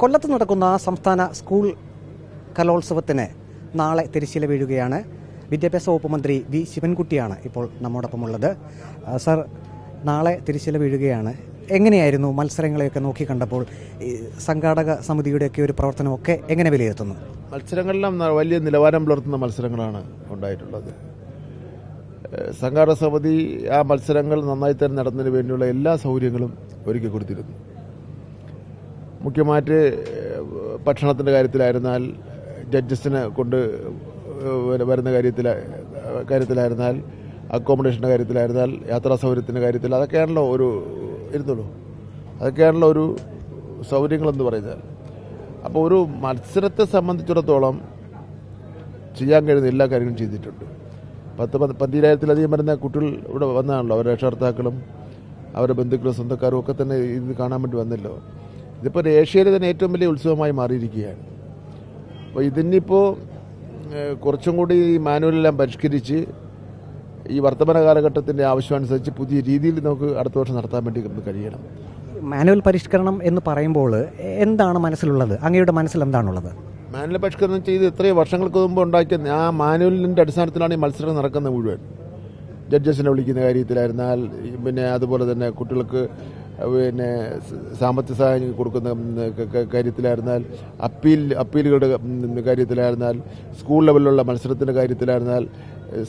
കൊല്ലത്ത് നടക്കുന്ന സംസ്ഥാന സ്കൂൾ കലോത്സവത്തിന് നാളെ തിരശ്ശീല വീഴുകയാണ്. വിദ്യാഭ്യാസ വകുപ്പ് മന്ത്രി വി ശിവൻകുട്ടിയാണ് ഇപ്പോൾ നമ്മോടൊപ്പമുള്ളത്. സർ നാളെ തിരശ്ശീല വീഴുകയാണ്. എങ്ങനെയായിരുന്നു മത്സരങ്ങളെയൊക്കെ നോക്കി കണ്ടപ്പോൾ? ഈ സംഘാടക സമിതിയുടെയൊക്കെ ഒരു പ്രവർത്തനമൊക്കെ എങ്ങനെ വിലയിരുത്തുന്നു? മത്സരങ്ങളെല്ലാം വലിയ നിലവാരം പുലർത്തുന്ന മത്സരങ്ങളാണ് ഉണ്ടായിട്ടുള്ളത്. സംഘാടക സമിതി ആ മത്സരങ്ങൾ നന്നായി തന്നെ നടന്നതിന് വേണ്ടിയുള്ള എല്ലാ സൗകര്യങ്ങളും ഒരുക്കി കൊടുത്തിരുന്നു. മുഖ്യമായിട്ട് ഭക്ഷണത്തിന്റെ കാര്യത്തിലായിരുന്നാൽ ജഡ്ജസിനെ കൊണ്ട് വരുന്ന കാര്യത്തിൽ കാര്യത്തിലായിരുന്നാൽ അക്കോമഡേഷന്റെ കാര്യത്തിലായിരുന്നാൽ യാത്രാ സൗകര്യത്തിന്റെ കാര്യത്തിൽ അതൊക്കെയാണല്ലോ ഒരു ഇരുന്നുള്ളൂ. അതൊക്കെയാണല്ലോ ഒരു സൗകര്യങ്ങളെന്ന് പറയുന്നത്. അപ്പോൾ ഒരു മത്സരത്തെ സംബന്ധിച്ചിടത്തോളം ചെയ്യാൻ കഴിയുന്ന എല്ലാ കാര്യങ്ങളും ചെയ്തിട്ടുണ്ട്. പത്ത് പന്തിരായിരത്തിലധികം വരുന്ന കുട്ടികൾ ഇവിടെ വന്നതാണല്ലോ അവരുടെ രക്ഷകർത്താക്കളും അവരുടെ ബന്ധുക്കളും സ്വന്തക്കാരും ഒക്കെ തന്നെ ഇത് കാണാൻ വേണ്ടി വന്നല്ലോ. ഇതിപ്പോൾ ഏഷ്യയിലെ തന്നെ ഏറ്റവും വലിയ ഉത്സവമായി മാറിയിരിക്കുകയാണ്. അപ്പോൾ ഇതിനിപ്പോൾ കുറച്ചും കൂടി ഈ മാനുവലെല്ലാം പരിഷ്കരിച്ച് ഈ വർത്തമാന കാലഘട്ടത്തിന്റെ ആവശ്യമനുസരിച്ച് പുതിയ രീതിയിൽ നമുക്ക് അടുത്ത വർഷം നടത്താൻ വേണ്ടി നമുക്ക് കഴിയണം. മാനുവൽ പരിഷ്കരണം എന്ന് പറയുമ്പോൾ എന്താണ് മനസ്സിലുള്ളത്? അങ്ങയുടെ മനസ്സിൽ എന്താണുള്ളത്? മാനുവൽ പരിഷ്കരണം ചെയ്ത് ഇത്രയും വർഷങ്ങൾക്ക് മുമ്പ് ഉണ്ടാക്കിയ ആ മാനുവലിന്റെ അടിസ്ഥാനത്തിലാണ് ഈ മത്സരം നടക്കുന്നത് മുഴുവൻ. ജഡ്ജസിനെ വിളിക്കുന്ന കാര്യത്തിലായിരുന്നാൽ പിന്നെ അതുപോലെ തന്നെ കുട്ടികൾക്ക് പിന്നെ സാമ്പത്തിക സഹായം കൊടുക്കുന്ന കാര്യത്തിലായിരുന്നാൽ അപ്പീൽ അപ്പീലുകളുടെ കാര്യത്തിലായിരുന്നാൽ സ്കൂൾ ലെവലിലുള്ള മത്സരത്തിന്റെ കാര്യത്തിലായിരുന്നാൽ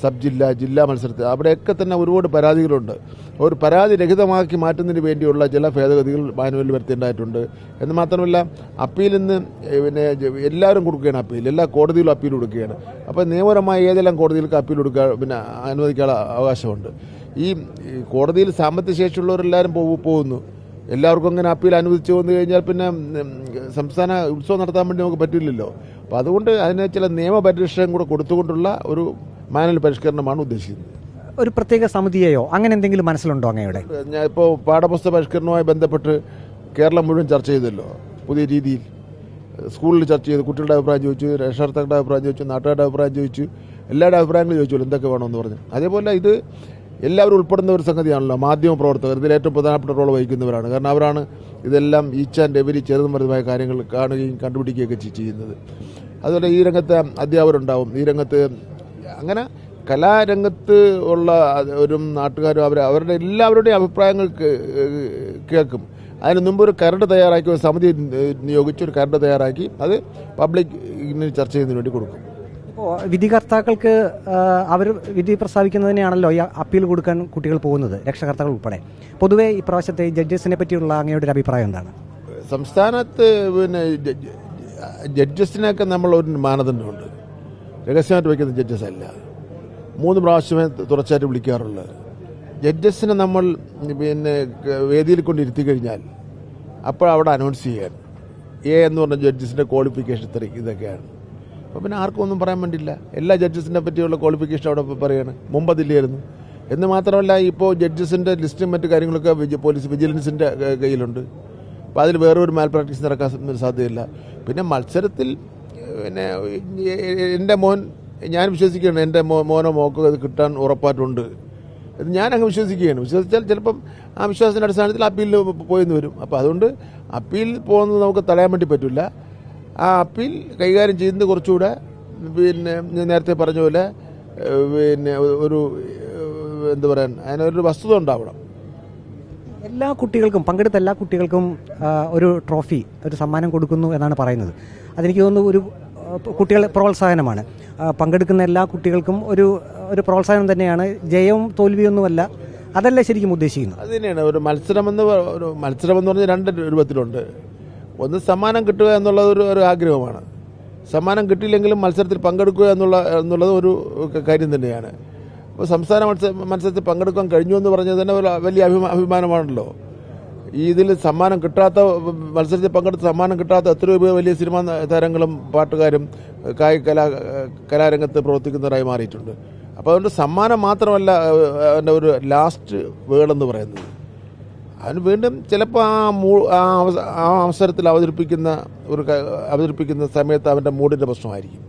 സബ് ജില്ല ജില്ലാ മത്സരത്തിൽ അവിടെയൊക്കെ തന്നെ ഒരുപാട് പരാതികളുണ്ട്. ഒരു പരാതി രഹിതമാക്കി മാറ്റുന്നതിന് വേണ്ടിയുള്ള ചില ഭേദഗതികൾ മാനുവലിൽ വരുത്തേണ്ടതായിട്ടുണ്ട് എന്ന് മാത്രമല്ല അപ്പീൽ ഇന്ന് പിന്നെ എല്ലാവരും കൊടുക്കുകയാണ് അപ്പീൽ. എല്ലാ കോടതിയിലും അപ്പീൽ കൊടുക്കുകയാണ്. അപ്പോൾ നിയമപരമായ ഏതെല്ലാം കോടതികൾക്ക് അപ്പീൽ കൊടുക്കുക പിന്നെ അനുവദിക്കാനുള്ള അവകാശമുണ്ട്. ഈ കോടതിയിൽ സാമ്പത്തിക ശേഷിയുള്ളവരെല്ലാവരും പോകു പോകുന്നു. എല്ലാവർക്കും അങ്ങനെ അപ്പീൽ അനുവദിച്ചു വന്നു കഴിഞ്ഞാൽ പിന്നെ സംസ്ഥാന ഉത്സവം നടത്താൻ വേണ്ടി നമുക്ക് പറ്റില്ലല്ലോ. അപ്പോൾ അതുകൊണ്ട് അതിന് ചില നിയമപരിരക്ഷയും കൂടെ കൊടുത്തുകൊണ്ടുള്ള ഒരു മാനൽ പരിഷ്കരണമാണ് ഉദ്ദേശിക്കുന്നത്. ഒരു പ്രത്യേക സമിതിയെയോ അങ്ങനെ എന്തെങ്കിലും മനസ്സിലുണ്ടോ അങ്ങയുടെ? ഞാൻ ഇപ്പോൾ പാഠപുസ്തക പരിഷ്കരണവുമായി ബന്ധപ്പെട്ട് കേരളം മുഴുവൻ ചർച്ച ചെയ്തല്ലോ പുതിയ രീതിയിൽ. സ്കൂളിൽ ചർച്ച ചെയ്ത് കുട്ടികളുടെ അഭിപ്രായം ചോദിച്ചു രക്ഷകർത്താക്കളുടെ അഭിപ്രായം ചോദിച്ചു നാട്ടുകാരുടെ അഭിപ്രായം ചോദിച്ചു എല്ലാവരുടെ അഭിപ്രായങ്ങളും ചോദിച്ചു എന്തൊക്കെ വേണമെന്ന് പറഞ്ഞു. അതേപോലെ ഇത് എല്ലാവരും ഉൾപ്പെടുന്ന ഒരു സംഗതിയാണല്ലോ. മാധ്യമ പ്രവർത്തകർ ഇതിൽ ഏറ്റവും പ്രധാനപ്പെട്ട റോൾ വഹിക്കുന്നവരാണ്. കാരണം അവരാണ് ഇതെല്ലാം ഈച്ച് ആൻഡ് എവരി ചെറുതും വലുതുമായ കാര്യങ്ങൾ കാണുകയും കണ്ടുപിടിക്കുകയൊക്കെ ചെയ്യുന്നത്. അതുപോലെ ഈ രംഗത്തെ അധ്യാപകരുണ്ടാവും. ഈ രംഗത്ത് അങ്ങനെ കലാരംഗത്ത് ഉള്ള ഒരു നാട്ടുകാരും അവർ അവരുടെ എല്ലാവരുടെയും അഭിപ്രായങ്ങൾ കേൾക്കും. അതിന് മുമ്പ് ഒരു കരട് തയ്യാറാക്കി ഒരു സമിതി നിയോഗിച്ച് ഒരു കരട് തയ്യാറാക്കി അത് പബ്ലിക് പബ്ലിക്കിന് ചർച്ച ചെയ്യുന്നതിന് വേണ്ടി കൊടുക്കും. ഇപ്പോൾ വിധികർത്താക്കൾക്ക് അവർ വിധി പ്രസ്താവിക്കുന്നതിനെയാണല്ലോ ഈ അപ്പീൽ കൊടുക്കാൻ കുട്ടികൾ പോകുന്നത് രക്ഷകർത്താക്കൾ ഉൾപ്പെടെ. പൊതുവേ ഈ പ്രാവശ്യത്തെ ജഡ്ജസിനെ പറ്റിയുള്ള അങ്ങയുടെ ഒരു അഭിപ്രായം എന്താണ്? സംസ്ഥാനത്ത് പിന്നെ ജഡ്ജസിനൊക്കെ നമ്മൾ ഒരു മാനദണ്ഡമുണ്ട്. രഹസ്യമായിട്ട് വയ്ക്കുന്ന ജഡ്ജസ് അല്ല മൂന്ന് പ്രാവശ്യമേ തുടർച്ചയായിട്ട് വിളിക്കാറുള്ളത് ജഡ്ജസിനെ നമ്മൾ പിന്നെ വേദിയിൽ കൊണ്ടിരുത്തി കഴിഞ്ഞാൽ അപ്പോൾ അവിടെ അനൗൺസ് ചെയ്യാൻ. എ എന്ന് പറഞ്ഞ ജഡ്ജസിന്റെ ക്വാളിഫിക്കേഷൻ ഇത്ര ഇതൊക്കെയാണ്. അപ്പോൾ പിന്നെ ആർക്കും ഒന്നും പറയാൻ വേണ്ടിയില്ല. എല്ലാ ജഡ്ജസിനെ പറ്റിയുള്ള ക്വാളിഫിക്കേഷൻ അവിടെ പറയാണ്. മുമ്പ് അതില്ലായിരുന്നു എന്ന് മാത്രമല്ല ഇപ്പോൾ ജഡ്ജസിന്റെ ലിസ്റ്റും മറ്റു കാര്യങ്ങളൊക്കെ പോലീസ് വിജിലൻസിന്റെ കയ്യിലുണ്ട്. അപ്പോൾ അതിൽ വേറെ ഒരു മാൽ പ്രാക്ടീസ് നടക്കാൻ സാധ്യതയില്ല. പിന്നെ മത്സരത്തിൽ പിന്നെ എന്റെ മോൻ ഞാൻ വിശ്വസിക്കുകയാണ് എന്റെ മോനോ മോക്കോ അത് കിട്ടാൻ ഉറപ്പായിട്ടുണ്ട്. ഞാൻ അങ്ങ് വിശ്വസിക്കുകയാണ്. വിശ്വസിച്ചാൽ ചിലപ്പം ആ വിശ്വാസത്തിന്റെ അടിസ്ഥാനത്തിൽ അപ്പീലിൽ പോയെന്ന് വരും. അപ്പോൾ അതുകൊണ്ട് അപ്പീൽ പോകുന്നത് നമുക്ക് തടയാൻ വേണ്ടി പറ്റില്ല. ആ അപ്പീൽ കൈകാര്യം ചെയ്യുന്നത് കുറച്ചുകൂടെ പിന്നെ ഞാൻ നേരത്തെ പറഞ്ഞ പോലെ പിന്നെ ഒരു എന്താ പറയാൻ അതിനൊരു വസ്തുത ഉണ്ടാവണം. എല്ലാ കുട്ടികൾക്കും പങ്കെടുത്ത എല്ലാ കുട്ടികൾക്കും ഒരു ട്രോഫി ഒരു സമ്മാനം കൊടുക്കുന്നു എന്നാണ് പറയുന്നത്. അതെനിക്ക് തോന്നുന്നു ഒരു കുട്ടികൾ പ്രോത്സാഹനമാണ്. പങ്കെടുക്കുന്ന എല്ലാ കുട്ടികൾക്കും ഒരു ഒരു പ്രോത്സാഹനം തന്നെയാണ്. ജയവും തോൽവിയൊന്നുമല്ല. അതല്ല ശരിക്കും ഉദ്ദേശിക്കുന്നത്. അത് തന്നെയാണ്. ഒരു മത്സരമെന്ന് എന്ന് ഒരു മത്സരമെന്ന് പറഞ്ഞാൽ രണ്ട് രൂപത്തിലുണ്ട്. ഒന്ന് സമ്മാനം കിട്ടുക എന്നുള്ളത് ഒരു ഒരു ആഗ്രഹമാണ്. സമ്മാനം കിട്ടിയില്ലെങ്കിലും മത്സരത്തിൽ പങ്കെടുക്കുക എന്നുള്ള എന്നുള്ളത് ഒരു കാര്യം തന്നെയാണ്. അപ്പോൾ സംസ്ഥാന മത്സര മത്സരത്തിൽ പങ്കെടുക്കാൻ കഴിഞ്ഞു എന്ന് പറഞ്ഞത് തന്നെ ഒരു വലിയ അഭിമാ അഭിമാനമാണല്ലോ. ഈ ഇതിൽ സമ്മാനം കിട്ടാത്ത മത്സരത്തിൽ പങ്കെടുത്ത് സമ്മാനം കിട്ടാത്ത എത്രയോ വലിയ സിനിമാ താരങ്ങളും പാട്ടുകാരും കായിക കലാ കലാരംഗത്ത് പ്രവർത്തിക്കുന്നവരായി മാറിയിട്ടുണ്ട്. അപ്പോൾ അതുകൊണ്ട് സമ്മാനം മാത്രമല്ല എന്റെ ഒരു ലാസ്റ്റ് വേർഡെന്ന് പറയുന്നത്. അതിന് വീണ്ടും ചിലപ്പോൾ ആ മൂ ആ അവസരത്തിൽ അവതരിപ്പിക്കുന്ന ഒരു അവതരിപ്പിക്കുന്ന സമയത്ത് അവന്റെ മൂഡിന്റെ പ്രശ്നമായിരിക്കും.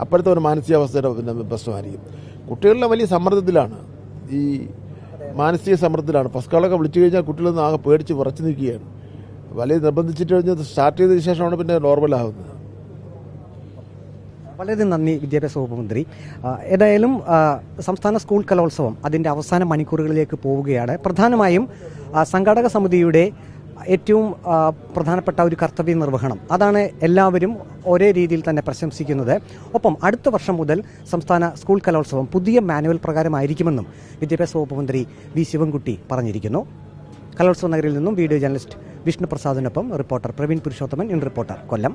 അപ്പോഴത്തെ ഒരു മാനസികാവസ്ഥയുടെ പ്രശ്നമായിരിക്കും. കുട്ടികളുടെ വലിയ സമ്മർദ്ദത്തിലാണ്. ഈ മാനസിക സമ്മർദ്ദത്തിലാണ്. ഫസ്റ്റ് കാളൊക്കെ വിളിച്ചു കഴിഞ്ഞാൽ കുട്ടികളൊന്നും ആകെ പേടിച്ച് വിറച്ചു നിൽക്കുകയാണ്. വലിയ നിർബന്ധിച്ചിട്ട് കഴിഞ്ഞാൽ സ്റ്റാർട്ട് ചെയ്തതിന് ശേഷമാണ് പിന്നെ നോർമലാകുന്നത് വളരെ നന്ദി വിദ്യാഭ്യാസ വകുപ്പ് മന്ത്രി. ഏതായാലും സംസ്ഥാന സ്കൂൾ കലോത്സവം അതിന്റെ അവസാന മണിക്കൂറുകളിലേക്ക് പോവുകയാണ്. പ്രധാനമായും സംഘാടക സമിതിയുടെ ഏറ്റവും പ്രധാനപ്പെട്ട ഒരു കർത്തവ്യ നിർവഹണം. അതാണ് എല്ലാവരും ഒരേ രീതിയിൽ തന്നെ പ്രശംസിക്കുന്നത്. ഒപ്പം അടുത്ത വർഷം മുതൽ സംസ്ഥാന സ്കൂൾ കലോത്സവം പുതിയ മാനുവൽ പ്രകാരമായിരിക്കുമെന്നും വിദ്യാഭ്യാസ വകുപ്പ് മന്ത്രി വി. ശിവൻകുട്ടി പറഞ്ഞിരിക്കുന്നു. കലോത്സവ നഗരിൽ നിന്നും video journalist Vishnu പ്രസാദിനൊപ്പം reporter Praveen Purushothaman in reporter Kollam.